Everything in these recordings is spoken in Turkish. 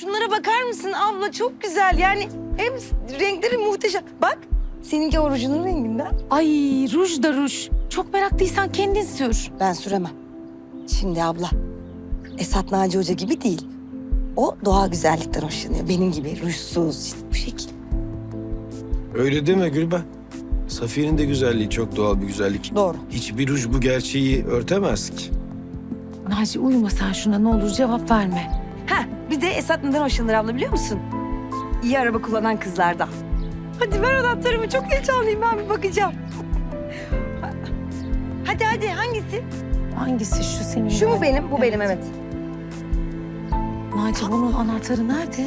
Şunlara bakar mısın abla? Çok güzel. Yani hem renkleri muhteşem. Bak seninki orucunun renginden. Ay ruj da ruj. Çok meraklıysan kendin sür. Ben süremem. Şimdi abla Esat Naci Hoca gibi değil. O doğa güzellikten hoşlanıyor. Benim gibi rujsuz işte bu şekil. Öyle deme Gülben. Safiye'nin de güzelliği çok doğal bir güzellik. Doğru. Hiçbir ruj bu gerçeği örtemez ki. Naci uyuma sen şuna ne olur cevap verme. Bir de Esat neden hoşlanır abla biliyor musun? İyi araba kullanan kızlardan. Hadi ver anahtarımı çok heyecanlıyım ben bir bakacağım. Hadi hadi hangisi? Hangisi şu senin? Şu mu benim? Bu Evet. benim evet. Naci bunun anahtarı nerede?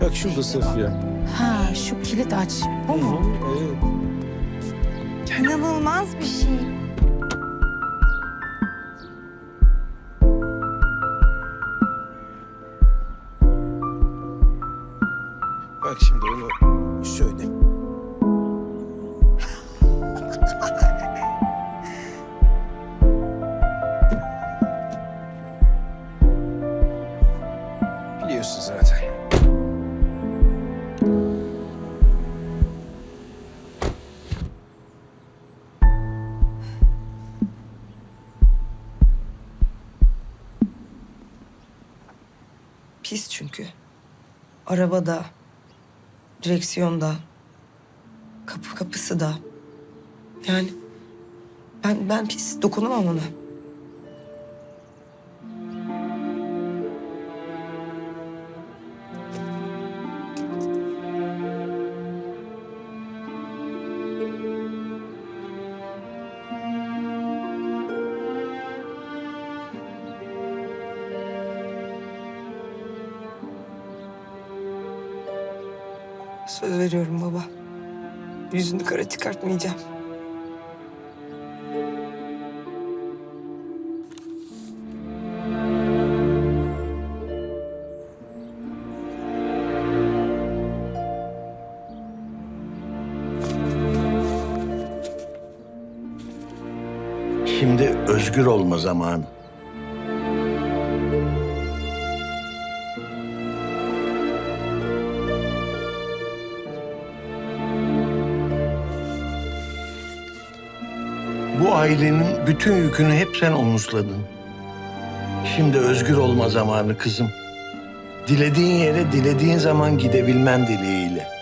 Bak şurada Safiye. Ha şu kilit aç. Bu mu? Evet. İnanılmaz bir şey. Bak şimdi onu şöyle. Biliyorsun zaten. Pis çünkü. Arabada, direksiyonda, kapı kapısı da. Yani ben ben pis dokunamam ona. Söz veriyorum baba. Yüzünü kara çıkartmayacağım. Şimdi özgür olma zamanı. Bu ailenin bütün yükünü hep sen omuzladın. Şimdi özgür olma zamanı kızım. Dilediğin yere dilediğin zaman gidebilmen dileğiyle.